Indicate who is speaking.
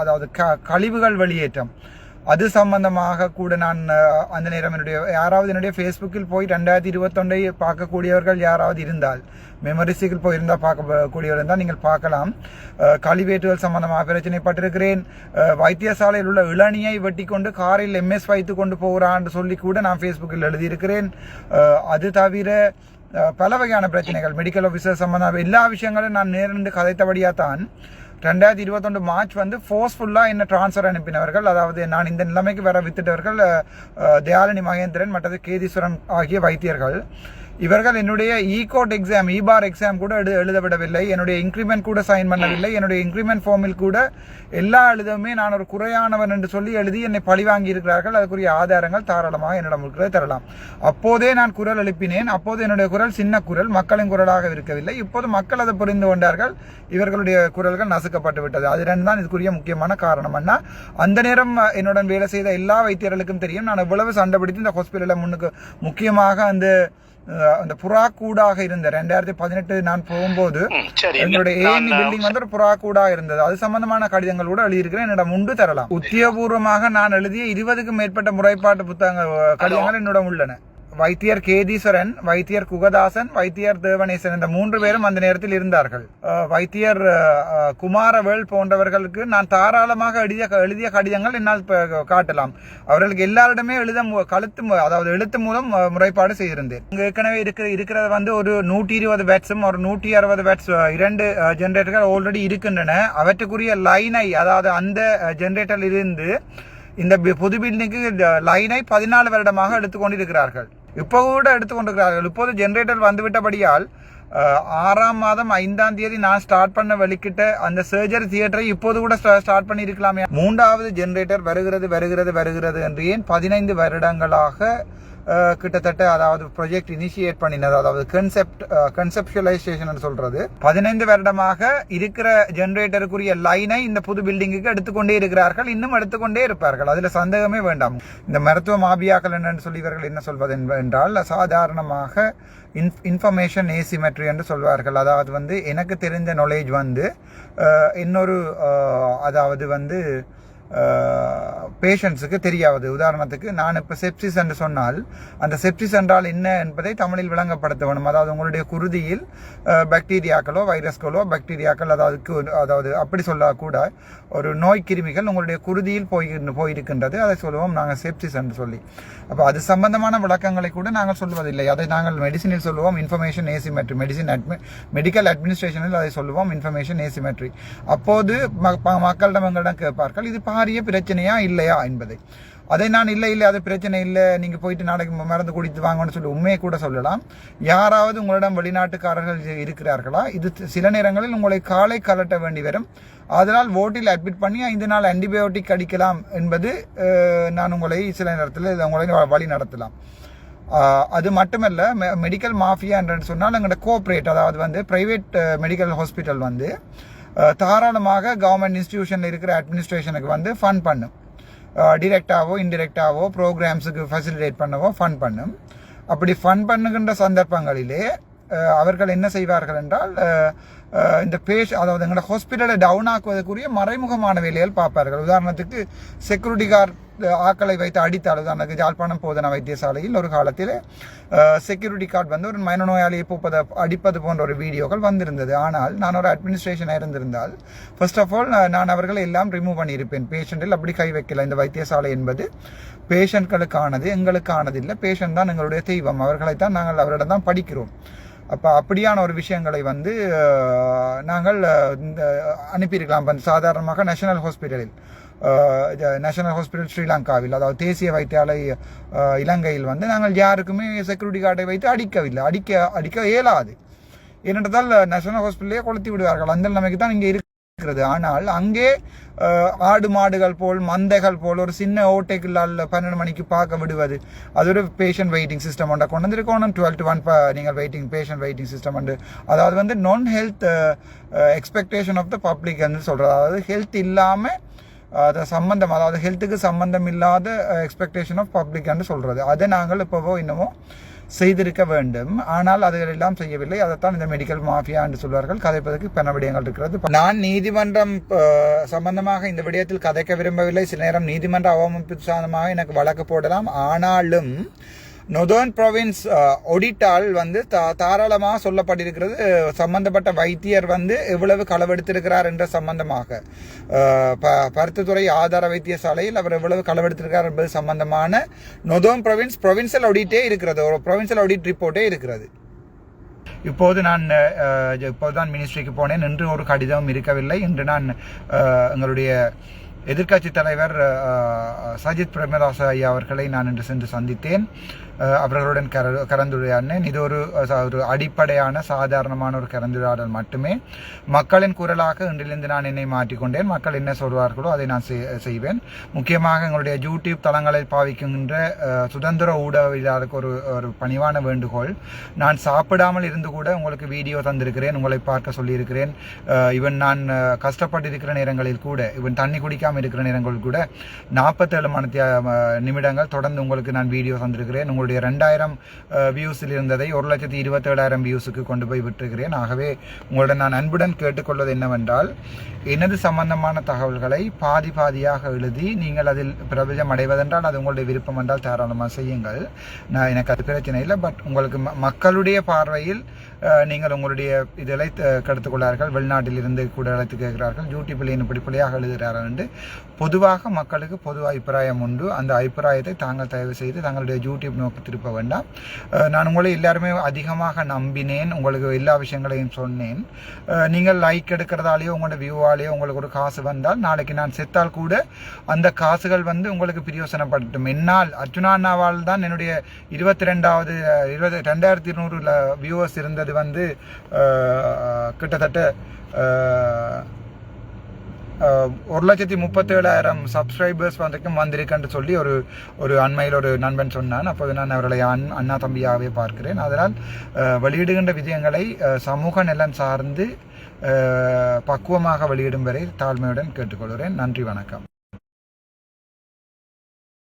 Speaker 1: அதாவது க கழிவுகள் வெளியேற்றம். அது சம்பந்தமாக கூட நான் அந்த நேரம் என்னுடைய யாராவது என்னுடைய ஃபேஸ்புக்கில் போய் ரெண்டாயிரத்தி இருபத்தொன்றை பார்க்கக்கூடியவர்கள் யாராவது இருந்தால் மெமரிஸுக்கு போயிருந்தால் பார்க்கக்கூடியவர் இருந்தால் நீங்கள் பார்க்கலாம். கழிவேற்றுகள் கழிவேற்றுதல் சம்பந்தமாக பிரச்சனைப்பட்டிருக்கிறேன். வைத்தியசாலையில் உள்ள இளநியை வெட்டி கொண்டு காரில் எம்எஸ் வைத்து கொண்டு போகிறான்னு சொல்லி கூட நான் ஃபேஸ்புக்கில் எழுதியிருக்கிறேன். அது தவிர பல வகையான பிரச்சனைகள் மெடிக்கல் ஆஃபீஸர் சம்பந்தமாக எல்லா விஷயங்களும் நான் நேரிட்டு கதைத்தபடியாக தான் ரெண்டாயிரத்தி இருபத்தொன்று மார்ச் வந்து ஃபோர்ஸ்ஃபுல்லாக என்ன ட்ரான்ஸ்ஃபர் அனுப்பினவர்கள் அதாவது நான் இந்த நிலைமைக்கு வர வித்துட்டவர்கள் தயாலினி மகேந்திரன் மற்றது கேதீஸ்வரன் ஆகிய வைத்தியர்கள். இவர்கள் என்னுடைய இகோட் எக்ஸாம் இபார் எக்ஸாம் கூட எழு எழுத விடவில்லை என்னுடைய இன்க்ரிமெண்ட் கூட சைன் பண்ணவில்லை. என்னுடைய இன்க்ரிமெண்ட் ஃபார்மில் கூட எல்லா எழுதவுமே நான் ஒரு குறையானவன் என்று சொல்லி எழுதி என்னை பழிவாங்கி இருக்கிறார்கள். அதுக்குரிய ஆதாரங்கள் தாராளமாக என்னிடம் இருக்கிறது தரலாம். அப்போதே நான் குரல் எழுப்பினேன். அப்போது என்னுடைய குரல் சின்ன குரல். மக்களின் குரலாக இருக்கவில்லை. இப்போது மக்கள் அதை புரிந்து கொண்டார்கள். இவர்களுடைய குரல்கள் நசுக்கப்பட்டு விட்டது. அது ரெண்டு தான் இதுக்குரிய முக்கியமான காரணம். அண்ணா அந்த நேரம் என்னுடன் வேலை செய்த எல்லா வைத்தியர்களுக்கும் தெரியும். நான் எவ்வளவு சண்டை பிடித்து இந்த ஹாஸ்பிட்டலில் முன்னுக்கு முக்கியமாக அந்த அந்த புறா கூடாக இருந்த ரெண்டாயிரத்தி பதினெட்டு நான் போகும்போது எங்களுடைய
Speaker 2: நான்,
Speaker 1: ஏஎன்இ பில்டிங் வந்து ஒரு புறா கூடா இருந்தது. அது சம்பந்தமான கடிதங்கள் கூட எழுதியிருக்கிறேன். என்னிடம் உண்டு தரலாம். உத்தியோகபூர்வமாக நான் எழுதிய இருபதுக்கும் மேற்பட்ட முறைப்பாட்டு புத்தகங்கள் கடிதங்கள் என்னிடம் உள்ளன. வைத்தியர் கேதீஸ்வரன் வைத்தியர் குகதாசன் வைத்தியர் தேவனேசன் இந்த மூன்று பேரும் அந்த நேரத்தில் இருந்தார்கள். வைத்தியர் குமாரவேள் குமாரவேல் போன்றவர்களுக்கு நான் தாராளமாக எழுதிய எழுதிய கடிதங்கள் என்னால் காட்டலாம். அவர்களுக்கு எல்லாரிடமே எழுத மு- கழுத்து மு- அதாவது எழுத்து மூலம் முறைப்பாடு செய்திருந்தேன். இங்கே ஏற்கனவே இருக்கிற இருக்கிறது வந்து ஒரு நூற்றி இருபது பேட்ஸும் ஒரு நூற்றி அறுபது பேட்ஸ் இரண்டு ஜென்ரேட்டர்கள் ஆல்ரெடி இருக்கின்றன. அவற்றுக்குரிய லைனை அதாவது அந்த ஜென்ரேட்டரில் இருந்து இந்த புது பில்டிங்க்கு லைனை பதினாலு வருடமாக எடுத்துக்கொண்டிருக்கிறார்கள் இப்போ கூட எடுத்துக்கொண்டிருக்கிறார்கள் இப்போது ஜென்ரேட்டர் வந்துவிட்டபடியால் ஆறாம் மாதம் ஐந்தாம் தேதி நான் ஸ்டார்ட் பண்ண வெளிக்கிட்ட அந்த சர்ஜரி தியேட்டரை இப்போது கூட ஸ்டார்ட் பண்ணி இருக்கலாமே மூன்றாவது ஜென்ரேட்டர் வருகிறது வருகிறது வருகிறது என்று ஏன் பதினைந்து வருடங்களாக கிட்டத்தட்ட அதாவது ப்ரொஜெக்ட் இனிஷியேட் பண்ணினது அதாவது கன்செப்ட் கன்செப்டுவலைசேஷன் சொல்றது. பதினைந்து வருடமாக இருக்கிற ஜென்ரேட்டருக்குரிய லைனை இந்த புது பில்டிங்குக்கு எடுத்துக்கொண்டே இருக்கிறார்கள். இன்னும் எடுத்துக்கொண்டே இருப்பார்கள். அதுல சந்தேகமே வேண்டாம். இந்த மருத்துவ மாபியாக்கள் என்னன்னு சொல்லி இவர்கள் என்ன சொல்வது என்றால் சாதாரணமாக இன்ஃபர்மேஷன் ஏசிமெட்ரி என்று சொல்வார்கள். அதாவது வந்து எனக்கு தெரிந்த நாலேஜ் வந்து இன்னொரு அதாவது வந்து பேஷண்ட்ஸுக்கு தெரியாது உதாரணத்துக்கு நான் இப்போ செப்சிஸ் என்று சொன்னால் அந்த செப்சிஸ் என்றால் என்ன என்பதை தமிழில் விளங்கப்படுத்த வேணும் அதாவது உங்களுடைய குருதியில் பாக்டீரியாக்களோ வைரஸ்களோ பாக்டீரியாக்கள் அதாவது அதாவது அப்படி சொல்லக்கூட ஒரு நோய் கிருமிகள் உங்களுடைய குருதியில் போய் போயிருக்கின்றது. அதை சொல்லுவோம் நாங்கள் செப்சிஸ் என்று சொல்லி. அப்போ அது சம்பந்தமான விளக்கங்களை கூட நாங்கள் சொல்வதில்லை அதை நாங்கள் மெடிசினில் சொல்லுவோம் இன்ஃபர்மேஷன் ஏசிமெட்ரி மெடிசின் அட்மி மெடிக்கல் அட்மினிஸ்ட்ரேஷனில் அதை சொல்லுவோம் இன்ஃபர்மேஷன் ஏசிமெட்ரி அப்போது ம- மக்களிடம் எங்களிடம் கேட்பார்கள் இது பா பாரிய பிரச்சனையா இல்லையா என்பதை. அதை நான் இல்லை இல்லை அது பிரச்சனை இல்லை நீங்கள் போயிட்டு நாளைக்கு மறந்து மருந்து குடித்து வாங்கன்னு சொல்லி உண்மையை கூட சொல்லலாம். யாராவது உங்களிடம் வெளிநாட்டுக்காரர்கள் இருக்கிறார்களா? இது சில நேரங்களில் உங்களை காலை கலட்ட வேண்டி வரும். அதனால் ஓட்டில் அட்மிட் பண்ணி ஐந்து நாள் ஆன்டிபயோட்டிக் அடிக்கலாம் என்பது நான் உங்களை சில நேரத்தில் உங்களை வழி நடத்தலாம். அது மட்டுமல்ல மெடிக்கல் மாஃபியா என்று சொன்னால் எங்களோட கோஆப்ரேட் அதாவது வந்து ப்ரைவேட் மெடிக்கல் ஹாஸ்பிட்டல் வந்து தாராளமாக கவர்மெண்ட் இன்ஸ்டிடியூஷனில் இருக்கிற அட்மினிஸ்ட்ரேஷனுக்கு வந்து ஃபண்ட் பண்ணும். டிரெக்டாகவோ இன்டிரெக்டாவோ ப்ரோக்ராம்ஸுக்கு ஃபெசிலிட்டேட் பண்ணவோ ஃபண்ட் பண்ணும். அப்படி ஃபண்ட் பண்ணுகின்ற சந்தர்ப்பங்களிலே அவர்கள் என்ன செய்வார்கள் என்றால் இந்த பேஷ் அதாவது எங்களோட ஹாஸ்பிட்டலை டவுன் ஆக்குவதற்குரிய மறைமுகமான வேலைகள் பார்ப்பார்கள். உதாரணத்துக்கு செக்யூரிட்டி கார்டு ஆக்களை வைத்து அடித்தால் அழுதானது ஜாழ்ப்பாணம் போதனா வைத்தியசாலையில் ஒரு காலத்தில். செக்யூரிட்டி கார்டு வந்து ஒரு மனநோயாளியை பூப்பதை அடிப்பது போன்ற ஒரு வீடியோக்கள் வந்திருந்தது. ஆனால் நான் ஒரு அட்மினிஸ்ட்ரேஷனாக இருந்திருந்தால் ஃபர்ஸ்ட் ஆஃப் ஆல் நான் அவர்களை எல்லாம் ரிமூவ் பண்ணியிருப்பேன். பேஷண்ட்டில் அப்படி கை வைக்கல. இந்த வைத்தியசாலை என்பது பேஷண்ட்களுக்கானது எங்களுக்கானது இல்லை பேஷண்ட் தான் எங்களுடைய தெய்வம். அவர்களை தான் நாங்கள் அவரிடம் தான் படிக்கிறோம். அப்போ அப்படியான ஒரு விஷயங்களை வந்து நாங்கள் இந்த அனுப்பியிருக்கலாம். சாதாரணமாக நேஷனல் ஹாஸ்பிட்டலில் நேஷனல் ஹாஸ்பிட்டல் ஸ்ரீலங்காவில் அதாவது தேசிய வைத்தியாலய இலங்கையில் வந்து நாங்கள் யாருக்குமே செக்யூரிட்டி கார்டை வைத்து அடிக்கவில்லை. அடிக்க அடிக்க இயலாது. ஏனென்றால் நேஷனல் ஹாஸ்பிட்டலே கொளுத்தி விடுவார்கள். அந்த நிலைமைக்கு தான் இங்கே இருக்கிறது. ஆனால் அங்கே ஆடு மாடுகள் போல் மந்தைகள் போல் ஒரு சின்ன ஓட்டைக்குள்ளால் பன்னெண்டு மணிக்கு பார்க்க விடுவது. அது ஒரு பேஷண்ட் வெயிட்டிங் சிஸ்டம் ஒன்றை கொண்டு வந்திருக்கணும் டுவெல் டு ஒன் நீங்கள் வெயிட்டிங் பேஷண்ட் வெயிட்டிங் சிஸ்டம் உண்டு அதாவது வந்து நான் health expectation of the public என்று சொல்கிறது அதாவது ஹெல்த் இல்லாமல் சம்பந்தம் அதாவது ஹெல்த்துக்கு சம்பந்தம் இல்லாத எக்ஸ்பெக்டேஷன் ஆஃப் பப்ளிக்னு சொல்கிறது அதை நாங்கள் இப்போவோ இன்னமும் செய்திருக்க வேண்டும். ஆனால் அதுகளெல்லாம் செய்யவில்லை. அதைத்தான் இந்த மெடிக்கல் மாஃபியா என்று சொல்வார்கள். கதைப்பதற்கு பண விடயங்கள் இருக்கிறது. நான் நீதிமன்றம் சம்பந்தமாக இந்த விடயத்தில் கதைக்க விரும்பவில்லை. சில நேரம் நீதிமன்ற அவமதிப்பு சாதமாக எனக்கு வழக்கு போடலாம். ஆனாலும் நொதர்ன் ப்ரொவின்ஸ் ஒடிட்டால் வந்து தா தாராளமாக சொல்லப்பட்டிருக்கிறது. சம்பந்தப்பட்ட வைத்தியர் வந்து எவ்வளவு களவெடுத்திருக்கிறார் என்ற சம்பந்தமாக. ப பருத்தித்துறை ஆதார வைத்தியசாலையில் அவர் எவ்வளவு களவெடுத்திருக்கிறார் என்பது சம்பந்தமான நொதோன் ப்ரொவின்ஸ் ப்ரொவின்சியல் ஒடிட்டே இருக்கிறது. ஒரு ப்ரொவின்சியல் ஒடிட் ரிப்போர்ட்டே இருக்கிறது. இப்போது நான் அஹ், இப்போதுதான் மினிஸ்ட்ரிக்கு போனேன். இன்று ஒரு கடிதம் இருக்கவில்லை. இன்று நான் எங்களுடைய எதிர்க்கட்சி தலைவர் சஜித் பிரேமதாச ஐயா அவர்களை நான் இன்று சென்று சந்தித்தேன். அவர்களுடன் கர கலந்துரையாடினேன் இது ஒரு ஒரு அடிப்படையான சாதாரணமான ஒரு கலந்துரையாடல் மட்டுமே. மக்களின் குரலாக இன்றிலிருந்து நான் என்னை மாற்றிக்கொண்டேன். மக்கள் என்ன சொல்வார்களோ அதை நான் செய்- செய்வேன். முக்கியமாக எங்களுடைய யூடியூப் தளங்களில் பாவிக்கின்ற சுதந்திர ஊடகவியலாளருக்கு ஒரு ஒரு பணிவான வேண்டுகோள். நான் சாப்பிடாமல் இருந்து கூட உங்களுக்கு வீடியோ தந்திருக்கிறேன். உங்களை பார்க்க சொல்லியிருக்கிறேன். இவன் நான் கஷ்டப்பட்டிருக்கிற நேரங்களில் கூட இவன் தண்ணி குடிக்காமல் இருக்கிற நேரங்கள் கூட நாற்பத்தேழு மணி நிமிடங்கள் தொடர்ந்து உங்களுக்கு நான் வீடியோ தந்திருக்கிறேன். உங்களுடைய ரெண்டாயிரம் வியூஸில் இருந்ததை ஒரு லட்சத்தி இருபத்தேழாயிரம் வியூஸுக்கு கொண்டு போய் விட்டிருக்கிறேன். ஆகவே உங்களுடன் நான் அன்புடன் கேட்டுக்கொள்வது என்னவென்றால் எனது சம்பந்தமான தகவல்களை பாதி பாதியாக எழுதி நீங்கள் அதில் பிரபஞ்சம் அடைவதென்றால் அது உங்களுடைய விருப்பம் என்றால் தாராளமாக செய்யுங்கள். நான் எனக்கு அது பிரச்சனை இல்லை பட் உங்களுக்கு ம- மக்களுடைய பார்வையில் நீங்கள் உங்களுடைய இதழை அஹ், வெளிநாட்டில் இருந்து கூட அழைத்து கேட்கிறார்கள். யூடியூப்பில் பிள்ளையின் இப்படி பிள்ளையாக எழுதுகிறார்கள் என்று. பொதுவாக மக்களுக்கு பொது அபிப்பிராயம் உண்டு. அந்த அபிப்பிராயத்தை தாங்கள் தயவு செய்து தங்களுடைய யூடியூப் நோக்கி திருப்ப வேண்டாம். நான் உங்களை எல்லாருமே அதிகமாக நம்பினேன். உங்களுக்கு எல்லா விஷயங்களையும் சொன்னேன். நீங்கள் லைக் எடுக்கிறதாலேயோ உங்களோட வியூவாலேயோ உங்களுக்கு ஒரு காசு வந்தால் நாளைக்கு நான் செத்தால் கூட அந்த காசுகள் வந்து உங்களுக்கு பிரயோசனப்படட்டும் என்னால் அர்ஜுனா அண்ணாவால் தான் என்னுடைய இருபத்தி ரெண்டாவது இருபது ரெண்டாயிரத்தி இருநூறுல வியூவர்ஸ் இருந்தது வந்து கிட்டத்தட்ட ஒரு லட்சத்தி முப்பத்தேழாயிரம் சப்ஸ்கிரைபர்ஸ் வரைக்கும் வந்திருக்கேன்னு சொல்லி ஒரு ஒரு அண்மையில் ஒரு நண்பன் சொன்னான். அப்போது நான் அவர்களை அண் அண்ணா தம்பியாகவே பார்க்கிறேன். அதனால் வெளியிடுகின்ற விஜயங்களை சமூக நலன் சார்ந்து பக்குவமாக வெளியிடும் வரை தாழ்மையுடன் கேட்டுக்கொள்கிறேன். நன்றி வணக்கம்.